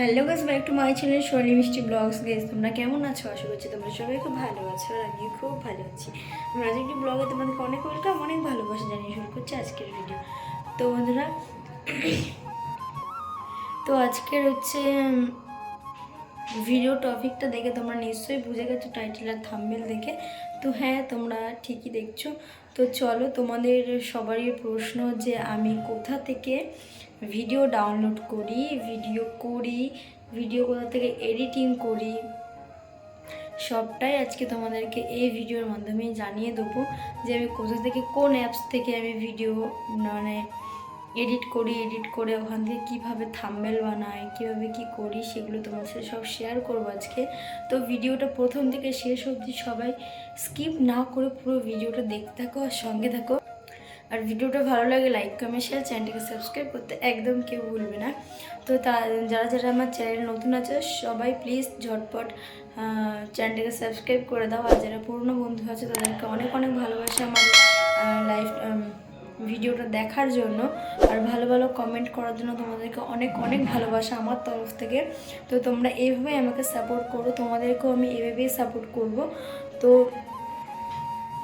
Hello গাছ back to my channel শৈলী মিষ্টি ব্লগস গেস তোমরা কেমন আছো? আশা করছি তোমরা সবাই খুব ভালো আছো আর আমিও খুব ভালো আছি। আমরা আজ একটি ব্লগে তোমাদেরকে অনেক ওয়েলকাম অনেক ভালোবাসা জানিয়ে শুরু করছি আজকের ভিডিও তো বন্ধুরা, তো আজকের হচ্ছে ভিডিও টপিকটা দেখে তোমরা নিশ্চয়ই বুঝে গেছো টাইটেল আর থাম্বেল দেখে। তো হ্যাঁ তোমরা ঠিকই দেখছ। তো চলো, তোমাদের সবারই প্রশ্ন যে আমি কোথা থেকে ভিডিও ডাউনলোড করি ভিডিও করি ভিডিও কোথা থেকে এডিটিং করি, সবটাই আজকে তোমাদেরকে এই ভিডিওর মাধ্যমে জানিয়ে দেবো যে আমি কোথা থেকে কোন অ্যাপস থেকে আমি ভিডিও মানে এডিট করি, এডিট করে ওখান থেকে কীভাবে থাম্বেল বানাই, কীভাবে কি করি সেগুলো তোমার সাথে সব শেয়ার করব আজকে। তো ভিডিওটা প্রথম থেকে শেষ অবধি সবাই স্কিপ না করে পুরো ভিডিওটা দেখতে থাকো আর সঙ্গে থাকো। আর ভিডিওটা ভালো লাগে লাইক কমেন্ট শেয়ার চ্যানেলটাকে সাবস্ক্রাইব করতে একদম কেউ ভুলবে না। তো তা, যারা যারা আমার চ্যানেল নতুন আছে, সবাই প্লিজ ঝটপট চ্যানেলটাকে সাবস্ক্রাইব করে দাও। আর যারা পুরনো বন্ধু আছে, তাদেরকে অনেক অনেক ভালোবাসা, আমার লাইফ ভিডিওটা দেখার জন্য আর ভালো ভালো কমেন্ট করার জন্য তোমাদেরকে অনেক অনেক ভালোবাসা আমার তরফ থেকে। তো তোমরা এইভাবেই আমাকে সাপোর্ট করো, তোমাদেরকেও আমি এভাবেই সাপোর্ট করব। তো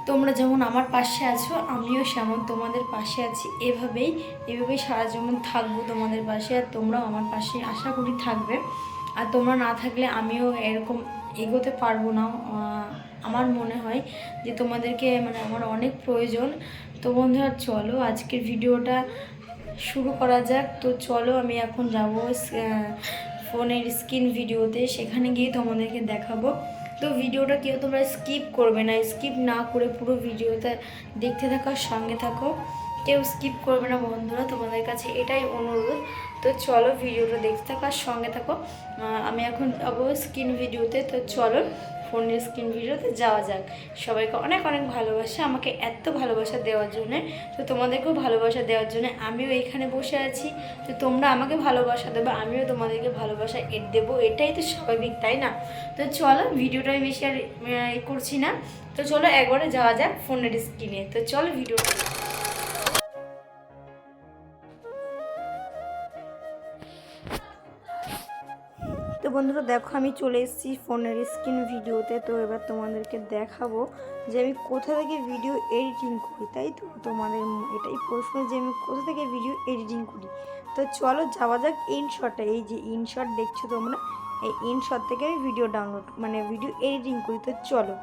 তোমরা যেমন আমার পাশে আছো, আমিও সেমন তোমাদের পাশে আছি। এভাবেই এভাবেই সারা যেমন থাকব তোমাদের পাশে আর তোমরাও আমার পাশে আশা করি থাকবে। আর তোমরা না থাকলে আমিও এরকম এগোতে পারব না আমার মনে হয় যে তোমাদেরকে মানে আমার অনেক প্রয়োজন। তো বন্ধুরা, চলো আজকের ভিডিওটা শুরু করা যাক। তো চলো আমি এখন যাব ফোনের স্ক্রিন ভিডিওতে। সেখানে গিয়ে তোমাদেরকে দেখাবো। তো ভিডিওটা কেউ তোমরা স্কিপ করবে না। স্কিপ না করে পুরো ভিডিওটা দেখতে থাকো সঙ্গে থাকো। কেউ স্কিপ করবে না বন্ধুরা, তোমাদের কাছে এটাই অনুরোধ। তো চলো ভিডিওটা দেখতে থাকো সঙ্গে থাকো। আমি এখন যাব স্ক্রিন ভিডিওতে। তো চলো ফোনের স্ক্রিন ভিডিওতে যাওয়া যাক। সবাইকে অনেক অনেক ভালোবাসা, আমাকে এত ভালোবাসা দেওয়ার জন্যে। তো তোমাদেরকেও ভালোবাসা দেওয়ার জন্য আমিও এইখানে বসে আছি। তো তোমরা আমাকে ভালোবাসা দেবে, আমিও তোমাদেরকে ভালোবাসা এর দেবো। এটাই তো স্বাভাবিক, তাই না? তো চলো ভিডিওটা বেশি আর করছি না। তো চলো একবারে যাওয়া যাক ফোনের স্ক্রিনে তো চলো ভিডিওটা। বন্ধুরা, দেখো আমি চলে এসেছি ফোনের স্ক্রিন ভিডিওতে। তো এবার তোমাদেরকে দেখাবো যে আমি কোথা থেকে ভিডিও এডিটিং করি, তাই তো? তোমাদের এটাই প্রশ্ন যে আমি কোথা থেকে ভিডিও এডিটিং করি। তো চলো যাওয়া যাক ইনশটে। এই যে ইনশট দেখছ তোমরা, এই ইনশট থেকে আমি ভিডিও ডাউনলোড মানে ভিডিও এডিটিং করি। তো চলো,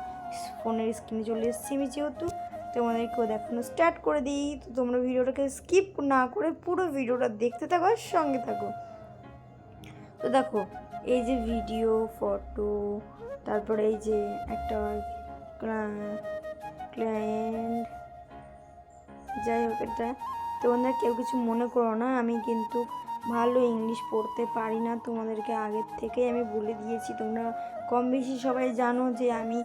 ফোনের স্ক্রিনে চলে এসেছি আমি যেহেতু, তোমাদেরকেও দেখানো স্টার্ট করে দিই। তো তোমরা ভিডিওটাকে স্কিপ না করে পুরো ভিডিওটা দেখতে থাকো আর সঙ্গে থাকো। তো দেখো এই যে ভিডিও ফটো তারপরে এই যে একটা ক্লায়েন্ট যাই হোক এটা। তোমাদের কেউ কিছু মনে করো না, আমি কিন্তু ভালো ইংলিশ পড়তে পারি না তোমাদেরকে আগের থেকেই আমি বলে দিয়েছি। তোমরা কম বেশি সবাই জানো যে আমি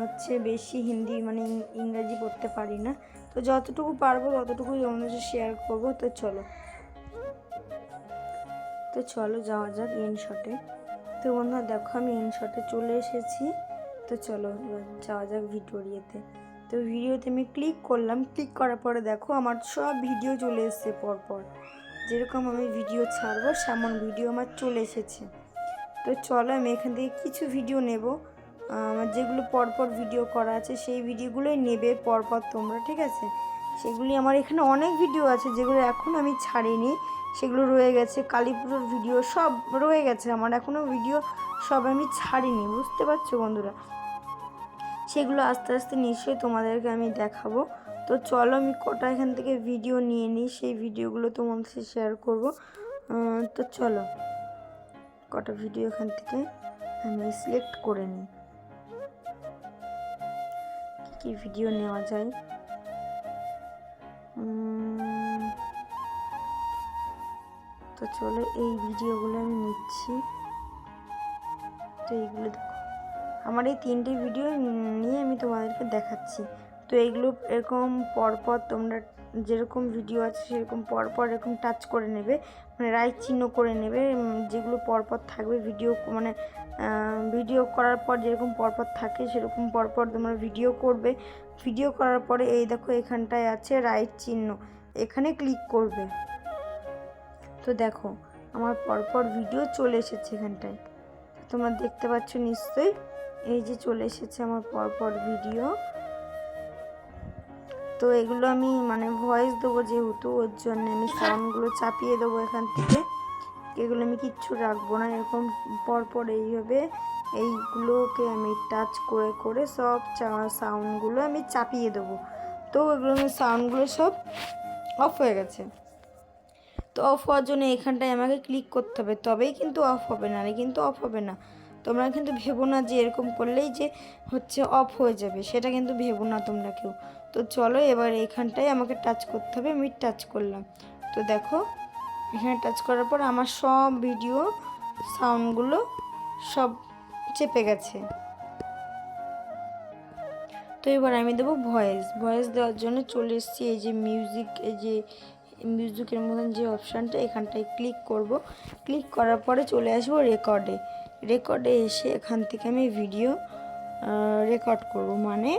হচ্ছে বেশি হিন্দি মানে ইংরাজি পড়তে পারি না। তো যতটুকু পারব ততটুকু তোমাদের শেয়ার করব। তো চলো। তো চলো যাওয়া যাক ইনশটে তো বন্ধুরা, দেখো আমি ইনশটে চলে এসেছি। তো চলো যাওয়া যাক ভিডিওর ইয়েতে তো ভিডিওতে আমি ক্লিক করলাম ক্লিক করার পরে দেখো আমার সব ভিডিও চলে এসেছে পরপর। যেরকম আমি ভিডিও ছাড়বো, সেমন ভিডিও আমার চলে এসেছে। তো চলো আমি এখান থেকে কিছু ভিডিও নেব। আমার যেগুলো পরপর ভিডিও করা আছে, সেই ভিডিওগুলোই নেবে পরপর তোমরা, ঠিক আছে? সেগুলি আমার এখানে অনেক ভিডিও আছে, যেগুলো এখন আমি ছাড়িনি। সেগুলো রয়ে গেছে, কালীপুজোর ভিডিও সব রয়ে গেছে আমার এখনও ভিডিও সব আমি ছাড়িনি, বুঝতে পারছ বন্ধুরা? সেগুলো আস্তে আস্তে নিশ্চয়ই তোমাদেরকে আমি দেখাবো। তো চলো আমি কটা এখান থেকে ভিডিও নিয়ে নিই, সেই ভিডিওগুলো তোমাদের সাথে শেয়ার করব। তো চলো, কটা ভিডিও এখান থেকে আমি সিলেক্ট করে নিই। কী কী ভিডিও নেওয়া যায়? তো চলো এই ভিডিওগুলো আমি নিচ্ছি। তো এইগুলো দেখো। আমার এই তিনটে ভিডিও নিয়ে আমি তোমাদেরকে দেখাচ্ছি। তো এইগুলো এরকম পরপর তোমরা যেরকম ভিডিও আছে সেরকম পরপর এরকম টাচ করে নেবে। মানে রাইট চিহ্ন করে নেবে যেগুলো পরপর থাকবে ভিডিও মানে ভিডিও করার পর যেরকম পরপর থাকে সেরকম পরপর তোমরা ভিডিও করবে। ভিডিও করার পরে এই দেখো এখানটায় আছে রাইট চিহ্ন। এখানে ক্লিক করবে। তো দেখো, আমার পরপর ভিডিও চলে এসেছে এখানটায়। তোমরা দেখতে পাচ্ছ নিশ্চয়ই, এই যে চলে এসেছে আমার পরপর ভিডিও তো এগুলো আমি মানে ভয়েস দেবো যেহেতু, ওর জন্য আমি সাউন্ডগুলো চাপিয়ে দেবো এখান থেকে। এগুলো আমি কিচ্ছু রাখব না, এরকম পরপর এইভাবে এইগুলোকে আমি টাচ করে করে সব সাউন্ডগুলো আমি চাপিয়ে দেবো। তো এগুলো আমি সাউন্ডগুলো সব অফ হয়ে গেছে। তো অফ হওয়ার জন্য এখানটায় আমাকে ক্লিক করতে হবে। তবেই কিন্তু অফ হবে না কিন্তু অফ হবে না। তোমরা কিন্তু ভেবো না যে এরকম করলেই যে হচ্ছে অফ হয়ে যাবে, সেটা কিন্তু ভেবো না তোমরা কেউ। তো চলো এবার এখানটায় আমাকে টাচ করতে হবে, আমি টাচ করলাম। তো দেখো, এখানে টাচ করার পর আমার সব ভিডিও সাউন্ডগুলো সব চেপে গেছে। তো এবার আমি দেবো ভয়েস ভয়েস দেওয়ার জন্য চলে এসেছি, এই যে মিউজিক এই যে মিউজিকের মতন যে অপশানটা এখানটায় ক্লিক করব। ক্লিক করার পরে চলে আসব রেকর্ডে রেকর্ডে এসে এখান থেকে আমি ভিডিও রেকর্ড করব। মানে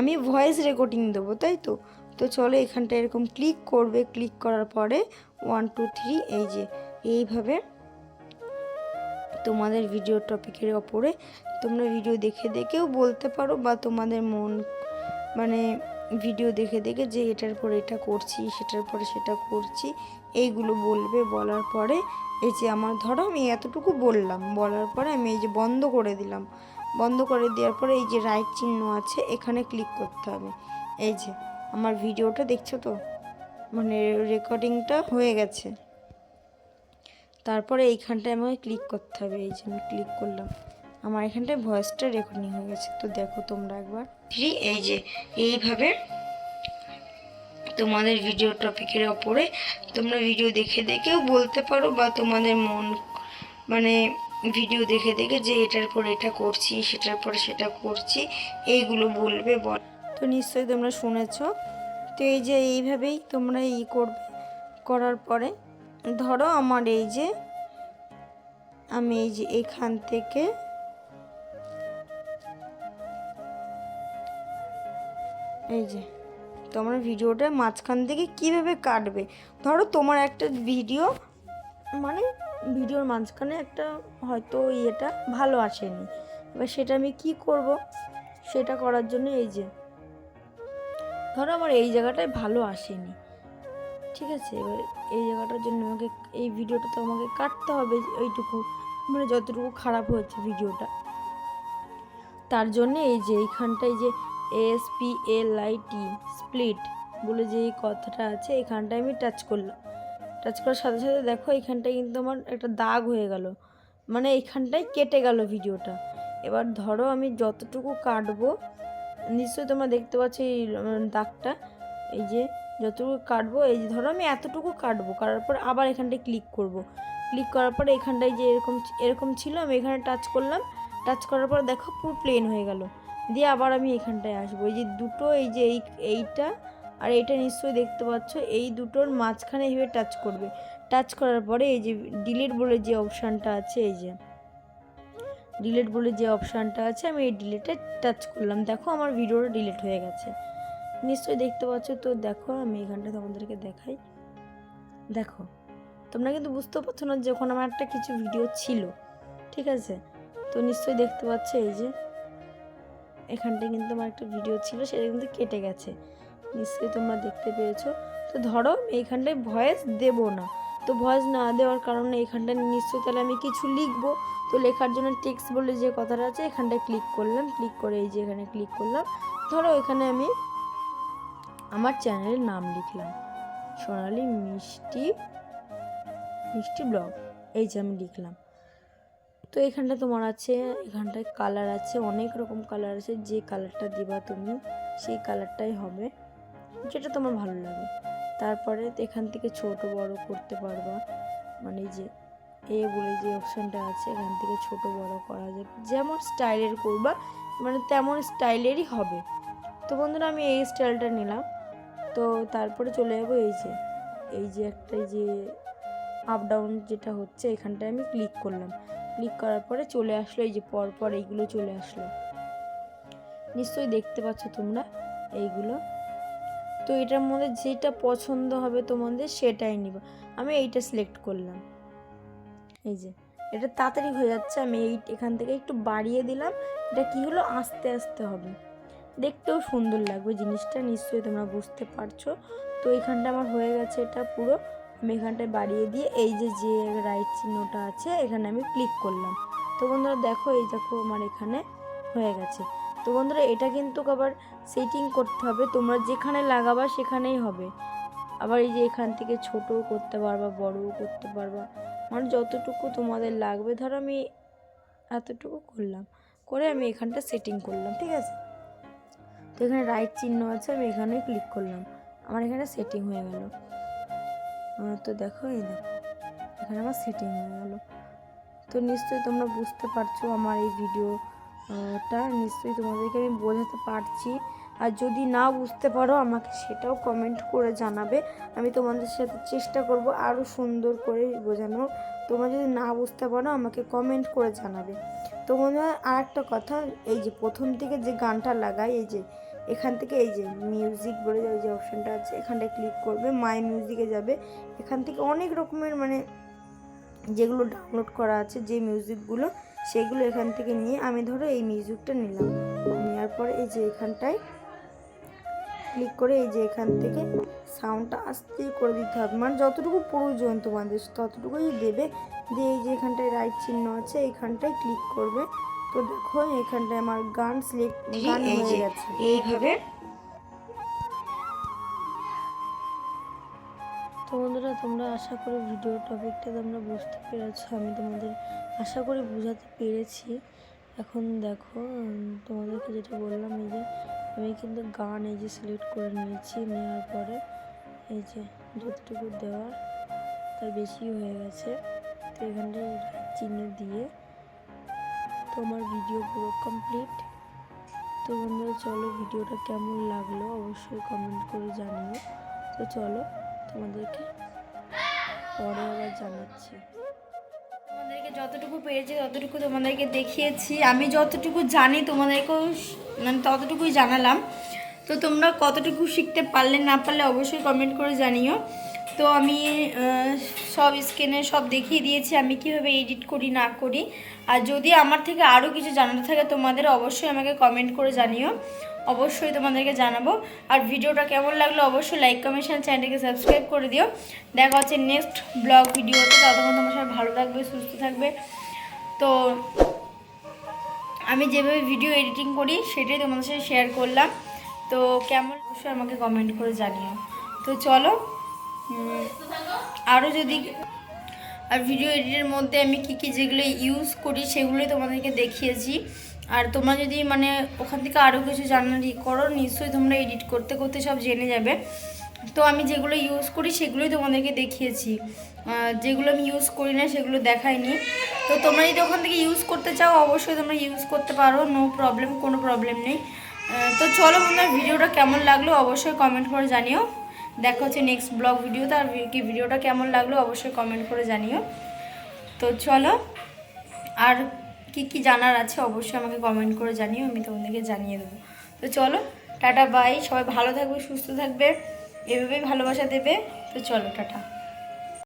আমি ভয়েস রেকর্ডিং দেবো, তাই তো? তো চলো এখানটা এরকম ক্লিক করবে। ক্লিক করার পরে ওয়ান টু থ্রি এই যে, এইভাবে তোমাদের ভিডিও টপিকের ওপরে তোমরা ভিডিও দেখে দেখেও বলতে পারো বা তোমাদের মন মানে ভিডিও দেখে দেখে যে এটার পরে এটা করছি, সেটার পরে সেটা করছি, এইগুলো বলবে, বলার পরে এই যে আমার ধরো আমি এতটুকু বললাম, বলার পরে আমি এই যে বন্ধ করে দিলাম। বন্ধ করে দেওয়ার পরে এই যে রাইট চিহ্ন আছে, এখানে ক্লিক করতে হবে। এই যে, আমার ভিডিওটা দেখছ তো? মানে রেকর্ডিংটা হয়ে গেছে। তারপরে এইখানটায় আমাকে ক্লিক করতে হবে, এই যে আমি ক্লিক করলাম। আমার এখানটায় ভয়েসটা রেকর্ডিং হয়ে গেছে। তো দেখো তোমরা একবার। ফ্রি এই যে এইভাবে তোমাদের ভিডিও টপিকের ওপরে তোমরা ভিডিও দেখে দেখেও বলতে পারো বা তোমাদের মন মানে ভিডিও দেখে দেখে যে এটার পর এটা করছি সেটার পর সেটা করছি এইগুলো বলবে বল। তো নিশ্চয়ই তোমরা শুনেছ। তো এই যে এইভাবেই তোমরা ই করবে করার পরে ধরো আমার এই যে আমি এই যে এখান থেকে এই যে, তোমরা ভিডিওটা মাঝখান থেকে কীভাবে কাটবে? ধরো তোমার একটা ভিডিও মানে ভিডিওর মাঝখানে একটা হয়তো ইয়েটা ভালো আসেনি। এবার সেটা আমি কি করব? সেটা করার জন্য এই যে, ধরো আমার এই জায়গাটায় ভালো আসেনি। ঠিক আছে? এবার এই জায়গাটার জন্য আমাকে, এই ভিডিওটা তো আমাকে কাটতে হবে ওইটুকু মানে যতটুকু খারাপ হয়েছে ভিডিওটা। তার জন্য এই যে, এইখানটায় যে S P L I T split বলে যে কথাটা আছে, এখানটায় আমি টাচ করলাম। টাচ করার সাথে সাথে দেখো এখানটায় কিন্তু আমার একটা দাগ হয়ে গেল। মানে এইখানটায় কেটে গেল ভিডিওটা। এবার ধরো আমি যতটুকু কাটবো, নিশ্চয়ই তোমরা দেখতে পাচ্ছ এই দাগটা। এই যে যতটুকু কাটবো, এই যে ধরো আমি এতটুকু কাটবো, কাটার পর আবার এখানটায় ক্লিক করব। ক্লিক করার পরে এখানটায় যে এরকম এরকম ছিল, আমি এখানে টাচ করলাম। টাচ করার পর দেখো পুরো প্লেন হয়ে গেল। দিয়ে আবার আমি এখানটায় আসব। এই যে দুটো, এই যে এই, এইটা আর এইটা নিশ্চয়ই দেখতে পাচ্ছ, এই দুটোর মাঝখানে এইভাবে টাচ করবে। টাচ করার পরে এই যে ডিলিট বলে যে অপশানটা আছে, এই যে ডিলিট বলে যে অপশানটা আছে, আমি এই ডিলিটে টাচ করলাম। দেখো আমার ভিডিওটা ডিলিট হয়ে গেছে। নিশ্চয়ই দেখতে পাচ্ছ তো, দেখো আমি এখানটা তোমাদেরকে দেখাই। দেখো, তোমরা কিন্তু বুঝতে পারছ না যখন আমার একটা কিছু ভিডিও ছিল, ঠিক আছে? তো নিশ্চয়ই দেখতে পাচ্ছ এই যে এখানটায় কিন্তু আমার একটা ভিডিও ছিল, সেটা কিন্তু কেটে গেছে। নিশ্চয়ই তোমরা দেখতে পেয়েছ। তো ধরো এইখানটায় ভয়েস দেব না। তো ভয়েস না দেওয়ার কারণে এখানটায় নিশ্চয়ই তাহলে আমি কিছু লিখব। তো লেখার জন্য টেক্সট বলে যে কথাটা আছে, এখানটায় ক্লিক করলাম। ক্লিক করে এই যে এখানে ক্লিক করলাম। ধরো, এখানে আমি আমার চ্যানেলের নাম লিখলাম। সোনালি মিষ্টি মিষ্টি ব্লগ। এই যে আমি লিখলাম। তো এখানটা তোমার আছে, এখানটায় কালার আছে, অনেক রকম কালার আছে, যে কালারটা দিবা তুমি, সেই কালারটাই হবে, যেটা তোমার ভালো লাগে। তারপরে এখান থেকে ছোট বড় করতে পারবা মানে যে, এ বলে যে অপশানটা আছে, এখান থেকে ছোট বড় করা যাবে। যেমন স্টাইলের করবা মানে তেমন স্টাইলেরই হবে। তো বন্ধুরা, আমি এই স্টাইলটা নিলাম। তো তারপরে চলে যাব এই যে এই যে একটা যে আপ ডাউন যেটা হচ্ছে, এখানটায় আমি ক্লিক করলাম। ক্লিক করার পরে চলে আসলো, এই যে পর পর এইগুলো চলে আসলো। নিশ্চয়ই দেখতে পাচ্ছ তোমরা এইগুলো। তো এটার মধ্যে যেটা পছন্দ হবে তোমাদের সেটাই নিব। আমি এইটা সিলেক্ট করলাম। এই যে, এটা তাড়াতাড়ি হয়ে যাচ্ছে, আমি এই এখান থেকে একটু বাড়িয়ে দিলাম। এটা কি হলো? আস্তে আস্তে হবে। দেখতেও সুন্দর লাগবে জিনিসটা, নিশ্চয়ই তোমরা বুঝতে পারছ। তো এখানটা আমার হয়ে গেছে এটা পুরো। আমি এখানটায় বাড়িয়ে দিয়ে এই যে যে রাইট চিহ্নটা আছে, এখানে আমি ক্লিক করলাম। তো বন্ধুরা দেখো, এই দেখো আমার এখানে হয়ে গেছে। তো বন্ধুরা, এটা কিন্তু আবার সেটিং করতে হবে। তোমরা যেখানে লাগাবা সেখানেই হবে। আবার এই যে এখান থেকে ছোটও করতে পারবা, বড়ও করতে পারবা। মানে যতটুকু তোমাদের লাগবে, ধরো আমি এতটুকু করলাম। করে আমি এখানটা সেটিং করলাম, ঠিক আছে? তো এখানে রাইট চিহ্ন আছে, আমি এখানে ক্লিক করলাম। আমার এখানে সেটিং হয়ে গেল। তো দেখো এই দেখো এখানে আমার সেটিং হয়ে গেল। তো নিশ্চয়ই তোমরা বুঝতে পারছ আমার এই ভিডিওটা নিশ্চয়ই তোমাদেরকে আমি বোঝাতে পারছি। আর যদি না বুঝতে পারো, আমাকে সেটাও কমেন্ট করে জানাবে। আমি তোমাদের সাথে চেষ্টা করব আরও সুন্দর করে বোঝানোর। তোমরা যদি না বুঝতে পারো, আমাকে কমেন্ট করে জানাবে। তো বন্ধুরা আর একটা কথা, এই যে প্রথম থেকে যে গানটা লাগাই, এই যে এখান থেকে এই যে মিউজিক বলে যে- যে অপশানটা আছে, এখানটায় ক্লিক করবে মাই মিউজিকে যাবে। এখান থেকে অনেক রকমের মানে যেগুলো ডাউনলোড করা আছে, যে মিউজিকগুলো সেগুলো এখান থেকে নিয়ে আমি ধরো এই মিউজিকটা নিলাম। নেওয়ার পরে এই যে এখানটায় ক্লিক করে এই যে এখান থেকে সাউন্ডটা আস্তেই করে দিতে হবে। মানে যতটুকু প্রয়োজন তোমাদের, ততটুকুই দেবে। দিয়ে এই যে এখানটায় রাইট চিহ্ন আছে এইখানটায় ক্লিক করবে। তো দেখো এখানটায় আমার গান সিলেক্ট গান হয়ে গেছে। এইভাবে। তো বন্ধুরা তোমরা আশা করি ভিডিও টপিকটা তোমরা বুঝতে পেরেছ আমি তোমাদের আশা করি বোঝাতে পেরেছি। এখন দেখো তোমাদেরকে যেটা বললাম এই যে আমি কিন্তু গান এই যে সিলেক্ট করে নিয়েছি নেওয়ার পরে এই যে যতটুকু দেওয়ার তার বেশি হয়ে গেছে। তো এখানটায় চিহ্ন দিয়ে তো আমার ভিডিও পুরো কমপ্লিট তো বন্ধুরা, চলো ভিডিওটা কেমন লাগল অবশ্যই কমেন্ট করে জানিও। তো চলো তোমাদেরকে পরে আবার জানাচ্ছি। তোমাদেরকে যতটুকু পেরেছি ততটুকু তোমাদেরকে দেখিয়েছি। আমি যতটুকু জানি তোমাদেরকেও মানে ততটুকুই জানালাম। তো তোমরা কতটুকু শিখতে পারলে না পারলে অবশ্যই কমেন্ট করে জানিও। তো আমি সব স্ক্রিনে সব দেখিয়ে দিয়েছি, আমি কীভাবে এডিট করি, না করি। আর যদি আমার থেকে আরও কিছু জানাতে থাকে, তোমাদের অবশ্যই আমাকে কমেন্ট করে জানিও। অবশ্যই তোমাদেরকে জানাব। আর ভিডিওটা কেমন লাগল, অবশ্যই লাইক কমেন্ট চ্যানেলটিকে সাবস্ক্রাইব করে দিও। দেখা হচ্ছে নেক্সট ব্লগ ভিডিওতে ততক্ষণ তোমার সবাই ভালো থাকবে, সুস্থ থাকবে। তো আমি যেভাবে ভিডিও এডিটিং করি, সেটাই তোমাদের সাথে শেয়ার করলাম। তো কেমন? অবশ্যই আমাকে কমেন্ট করে জানিও। তো চলো আরও যদি আর ভিডিও এডিটের মধ্যে আমি কী কী যেগুলো ইউজ করি সেগুলোই তোমাদেরকে দেখিয়েছি। আর তোমরা যদি মানে ওখান থেকে আরও কিছু জানার ই করো, নিশ্চয়ই তোমরা এডিট করতে করতে সব জেনে যাবে। তো আমি যেগুলো ইউজ করি সেগুলোই তোমাদেরকে দেখিয়েছি। যেগুলো আমি ইউজ করি না সেগুলো দেখাইনি। তো তোমরা যদি ওখান থেকে ইউজ করতে চাও, অবশ্যই তোমরা ইউজ করতে পারো নো প্রবলেম কোনো প্রবলেম নেই। তো চলো বন্ধুরা, ভিডিওটা কেমন লাগল অবশ্যই কমেন্ট করে জানিও। দেখা হচ্ছে নেক্সট ব্লগ ভিডিওতে আর কি ভিডিওটা কেমন লাগল অবশ্যই কমেন্ট করে জানিও। তো চলো, আর কি কি জানার আছে অবশ্যই আমাকে কমেন্ট করে জানিও, আমি তোমাদেরকে জানিয়ে দেবো। তো চলো, টাটা বাই সবাই ভালো থাকবে, সুস্থ থাকবে, এভাবেই ভালোবাসা দেবে। তো চলো, টাটা।